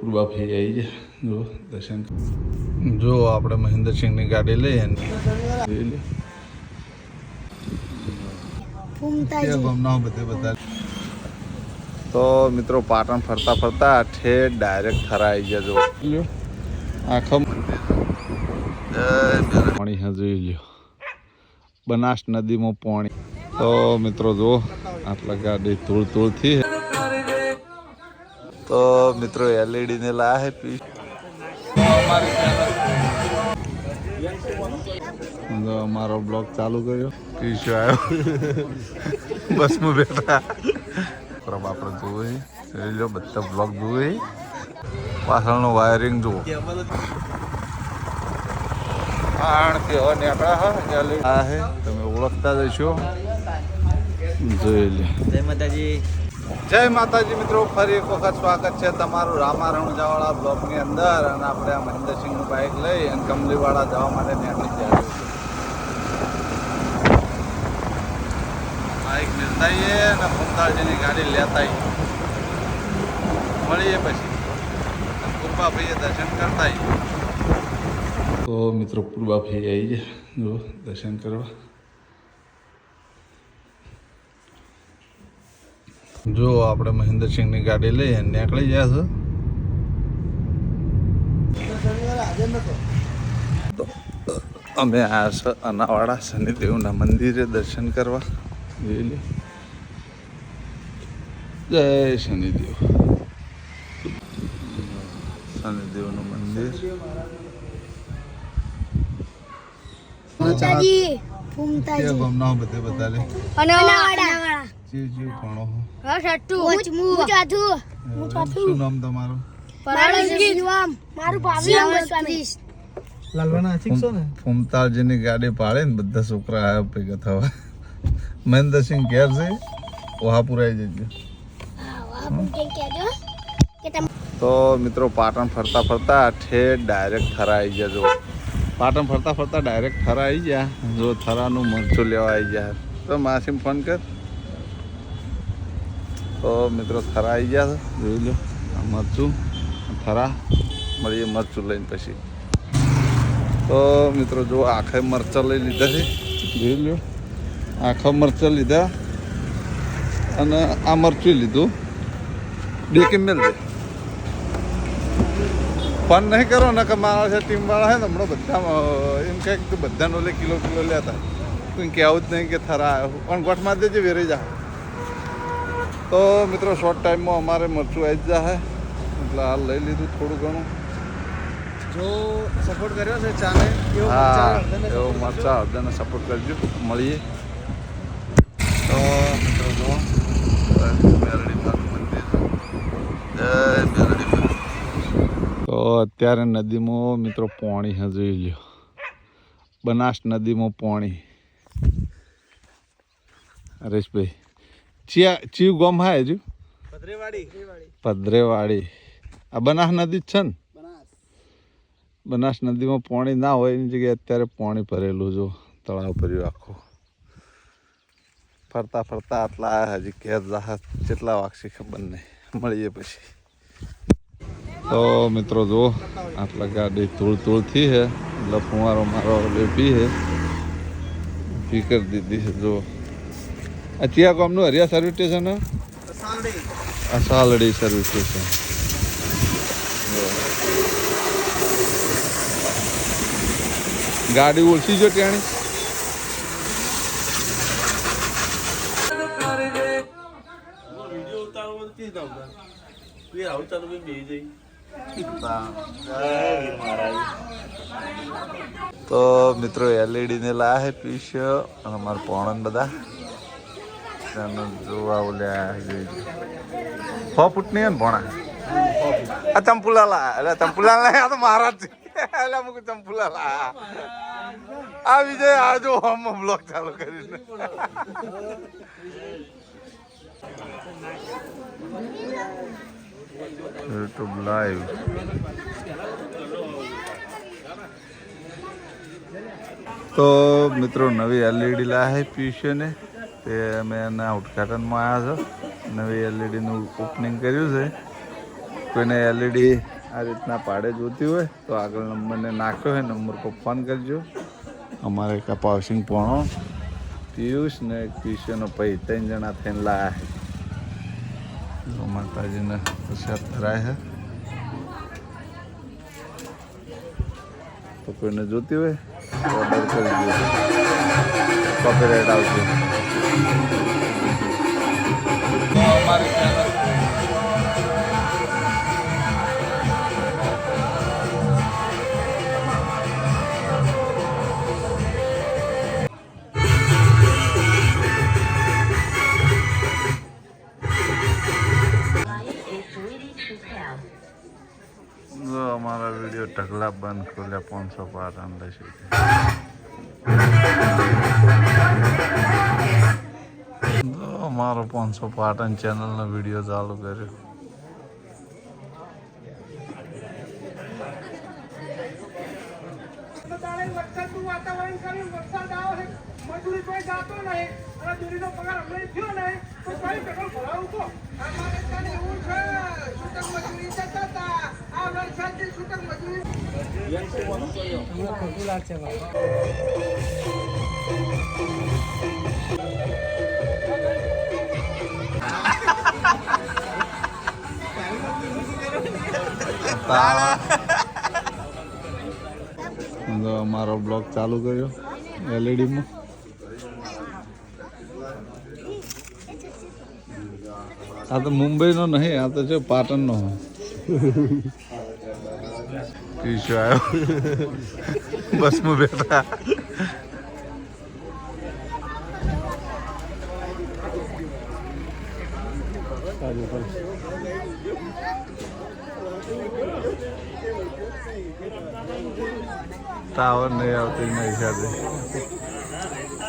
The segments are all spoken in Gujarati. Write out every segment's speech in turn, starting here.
પૂર્વાભાઈ આવી જાય જો દર્શન જો આપણે મહેન્દ્રસિંહની ગાડી લઈએ ને. જોઈ લે. ફૂમતાજી ગમના બધે બધા. તો મિત્રો પાટણ ફરતા ફરતા ઠેર ડાયરેક્ટ થરા આવી ગયા જો. આખો પાણી હા જોઈ લ્યો. બનાસ નદીમાં પાણી. તો મિત્રો જો આટલા ગાડી ધૂળ ધૂળથી તો મિત્રો એલઈડી ને લાયા હે પી. તો અમારો બ્લોગ ચાલુ કર્યો. પીશો આવ્યો. બસમાં બેઠા. પ્રભ આપણે જોવે જોઈ લો, બધા બ્લોગ જોવે પાછળનું વાયરિંગ જુઓ. હા તમે ઓળખતા જશો જોઈ લે. જય માતાજી. જય માતાજી મિત્રો, ફરી એક વખત સ્વાગત છે તમારું રામા રણુજાવાળા બ્લોકની અંદર અને આપણે આ મહેન્દ્રસિંહનું બાઇક લઈ અને કમલીવાળા જવા માટે નીકળી જાય બાઇક આવીએ અને ફૂમતાજીની ગાડી લેતા મળીએ પછી. પૂર્વા ભાઈએ દર્શન કરતા તો મિત્રો, પૂર્વાભાઈ આવી જાય જો દર્શન કરવા. જો આપણે મહેન્દ્રસિંહની ગાડી લઈ નીકળી છો. અમે આ અનાવાડા શનિદેવના મંદિરે દર્શન કરવા જય શનિદેવ. શનિદેવનું મંદિર. બધા અનાવાડા. જીવ જીવ ભણો હો. હા સટ્ટુ હું ચોથું. હું ચોથું. શું નામ તમારું? મારું શિવમ મારું ભાવિ સ્વામી ફૂમતાલજીની ગાડી પાડે ને બધા છોકરા ભેગા થવા મહેન્દ્રસિંહ ઘેર છે. વહાપુર આવી જજો. તો મિત્રો પાટણ ફરતા ફરતા ઠેર ડાયરેક્ટ થરા આવી ગયા જો. પાટણ ફરતા ફરતા ડાયરેક્ટ થરા આવી ગયા. જો થરાનું મરચું લેવા આવી ગયા. તો માસીમ ફોન કર. તો મિત્રો થરા આવી ગયા છે. જોઈ લો મરચું થરા, મળીએ મરચું લઈને પછી. તો મિત્રો જો આખે મરચાં લઈ લીધા છે. જોઈ લો આખા મરચાં લીધા. અને આ મરચું લીધું. બે કે મેલ દે. ફોન નહીં કરો, ને કે મારા છે ટીમવાળા છે ને, હમણાં બધા એમ કહે કે બધાનો લે, કિલો કિલો લેતા. કોઈ કહેવું જ નહીં કે થરા આવ્યો પણ ગોઠમાં દેજે વેરી જા. તો મિત્રો શોર્ટ ટાઈમમાં અમારે મરચું આવી જ હે એટલે હાલ લઈ લીધું થોડું ઘણું. જો સપોર્ટ કર્યો છે ચાને હા એવો મરચા હળદરને સપોર્ટ કરજો. મળીએ. તો મિત્રો માનું. તો અત્યારે નદીમાં મિત્રો પાણી હે લ્યો. બનાસ નદીમાં પાણી. હરેશભાઈ ચિયા ચિયું ગોમ હા હજુ? પધરેવાડી આ બનાસ નદી જ છે ને? બનાસ. નદીમાં પાણી ના હોય એની જગ્યાએ અત્યારે પાણી ભરેલું જો તળાવ ભર્યું આખું. ફરતા ફરતા આટલા હજી ઘેર જાહત કેટલા વાગશે ખબર નહીં. મળીએ પછી. તો મિત્રો જુઓ આટલા ગાડી ધૂળ ધૂળથી હે એટલે ફુવારો મારો લેપી છે પી કરી દીધી છે જો આ ગામનું હરિયા સર્વિસ સ્ટેશન આ સાલડી સર્વિસ સ્ટેશન ગાડી ઓળખી જો નંબર તું મિત્રો એલઈડી ને લાયા હે પીશ અને અમારા પોણન બધા. જોવા ઓલ્યા છ ને ભણા? આ ચંપુલાલા એટલે ચંપુલા લા આ તો એટલે મુક ચંપુલા આ વિજય આ જો ચાલુ કરીને. યુટ્યુબ લાઈવ તો મિત્રો, નવી એલઈડી લાહે ને? તે અમે એના ઉદઘાટનમાં આવ્યા છો. નવી એલઈડીનું ઓપનિંગ કર્યું છે. કોઈને એલઈડી આ રીતના પાડે જોતી હોય તો આગળ નંબરને નાખ્યો હોય નંબર પર ફોન કરજો. અમારે એક પાવસિંગ પોણો, પિયુષ ને પિયુષનો પૈ ત્રણ જણા થઈને લાયા છે. માતાજીને પ્રસાદ કરાય છે. તો કોઈને જોતી હોય ઓર્ડર કરજો કોપીરાઇટ આવશે. અમારી વીડિયો ઢગલા બંધ ખોલ્યા પાંચસો પાટણ અંદર જો અમારો પાંચસો પાટણ ચેનલનો વીડિયો ચાલુ કર્યો. બધાને હતા મારો બ્લોગ ચાલુ કર્યો એલઈડીમાં આ તો મુંબઈનો નહીં, આ તો છે પાટણનો. કીશો આવ્યો બસમાં બેઠા. ટાવર નહીં આવતી નહીં સાથે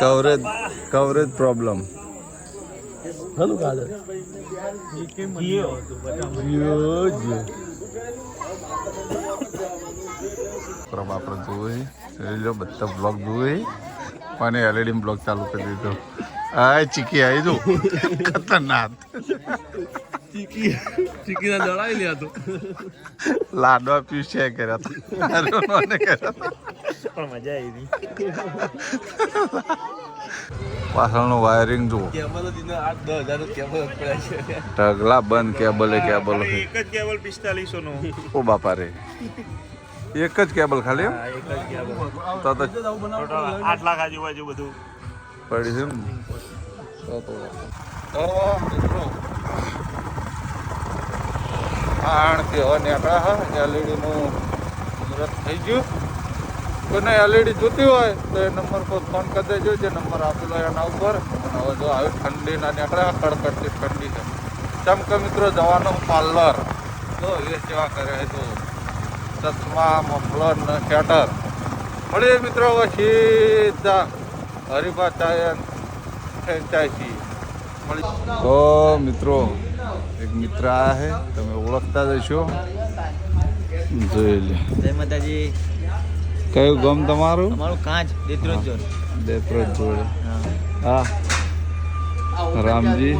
coverage coverage problem Jio Jio Prabha આપણે જોઈ લો બધા બ્લોગ જોઈ. અને એલઈડી બ્લોગ ચાલુ કરી દીધો. આ ચીકી આવી જો. ખતરનાક. લ્યા તો. લાડવા પીસ છે કર્યા હતા કર્યા હતા પણ મજા આવી પાછળનું વાયરિંગ જુઓ. કેબલ કેબલ ઢગલા બંધ કેબલે કેબલ એક જ કેબલ પિસ્તાલીસો નો ઓ બાપા રે એક જ કેબલ ખાલી એક જ કેવલ તો તો આઠ લાખ આજુબાજુ બધું. પડી છે તો તો. આણથી હવે નીકળ્યા હા એલઈડીનું મુહૂર્ત થઈ ગયું. કોઈને એલઈડી જોતી હોય તો એ નંબર પર ફોન કરી દેજો. જે નંબર આપેલો એના ઉપર. અને હવે જો આવી ઠંડીના નીકળ્યા કડકડતી ઠંડી છે. ચમ કે મિત્રો જવાનો પાર્લર. જો એ સેવા કરે છે તો ચશ્મા મફલર ને સ્વેટર. મળીએ મિત્રો હવે સીધા હરિભા ચાયન મળી તો મિત્રો એક મિત્ર આ છે. તમે ઓળખતા જશો જોઈ લે જય માતાજી. કયું ગામ તમારું? તમારું કાંચ દેત્રોજ જોન દેત્રોજ જોડે હા. રામજી.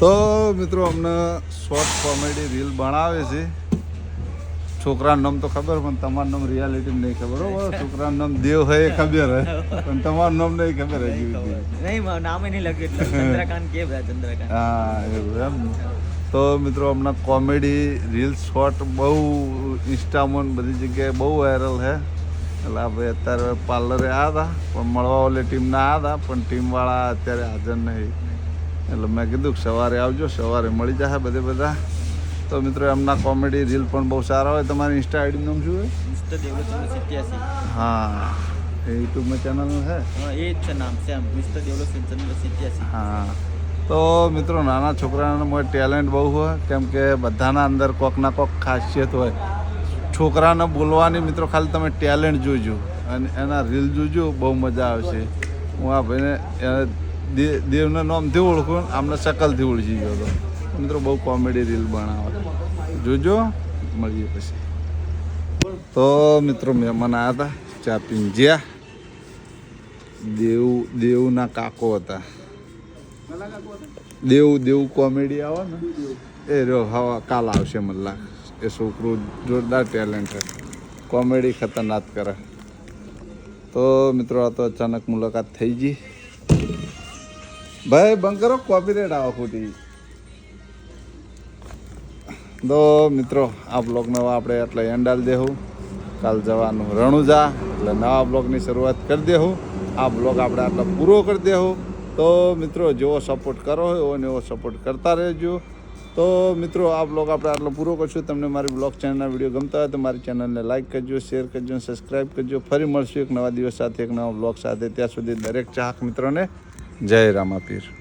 તો મિત્રો અમને શોર્ટ કોમેડી રીલ બનાવે છે. છોકરાનું નામ તો ખબર પણ તમારું નામ રિયાલિટી નહીં ખબર હો. છોકરાનું નામ દેવ એ ખબર હે. પણ તમારું નામ નહીં ખબર હજી નહીં નામે નહીં લખ્યું. ચંદ્રકાંત કે ભાઈ ચંદ્રકાંત? હા એવું એમ. તો મિત્રો હમણાં કોમેડી રીલ્સ શોર્ટ બહુ ઇન્સ્ટામાં બધી જગ્યાએ બહુ વાયરલ છે એટલે આપણે અત્યારે પાર્લરે આવ્યા હતા પણ મળવા ઓલી ટીમના આવ્યા હતા પણ ટીમવાળા અત્યારે હાજર નહીં. એટલે મેં કીધું કે સવારે આવજો સવારે મળી જશે બધે બધા. તો મિત્રો એમના કોમેડી રીલ પણ બહુ સારા હોય. તમારી ઇન્સ્ટા આઈડી નામ શું હોય હા એ યુટ્યુબમાં ચેનલ છે હા? એ જ છે નામ સેમ. મિસ્ટર ડેવલપમેન્ટ ચેનલ હા. તો મિત્રો, નાના છોકરાના મોય ટેલેન્ટ બહુ હોય. કેમ કે બધાના અંદર કોકના કોક ખાસિયત હોય. છોકરાને બોલવાની મિત્રો, ખાલી તમે ટેલેન્ટ જોજો. અને એના રીલ જોજો, બહુ મજા આવશે. હું આ ભાઈને દેવના નામથી ઓળખું, આમને શકલથી ઓળખી ગયો હતો. મિત્રો, બહુ કોમેડી રીલ બનાવે. જોજો, મળીએ પછી. તો મિત્રો, મહેમાન આવ્યા હતા, ચા પીને દેવ, દેવના કાકો હતા. દેવ, દેવું કોમેડી આવે ને. એ રહ્યો, હવા કાલ આવશે મલ્લા એ છોકરું જોરદાર ટેલેન્ટ છે. કોમેડી ખતરનાક કરે. તો મિત્રો, આ તો અચાનક મુલાકાત થઈ ગઈ. ભાઈ, બંધ કરો કોપીરેટ આવો ખોટી. તો મિત્રો, આ બ્લોગ નવા આપણે એટલે એન્ડાલ દેવું કાલ જવાનું રણુજા, એટલે નવા બ્લોગની શરૂઆત કરી દેવું આ બ્લોગ આપણે આટલો પૂરો કરી દેવું તો મિત્રો, જેવો સપોર્ટ કરો હોય એવો ને એવો સપોર્ટ કરતા રહેજો. તો મિત્રો, આ બ્લોગ આપણે આટલો પૂરો કરશું. તમને મારી બ્લોગ ચેનલના વીડિયો ગમતા હોય તો મારી ચેનલને લાઇક કરજો શેર કરજો સબસ્ક્રાઈબ કરજો. ફરી મળશું એક નવા દિવસ સાથે, એક નવા બ્લોગ સાથે. ત્યાં સુધી દરેક ચાહક મિત્રોને જય રામાપીર.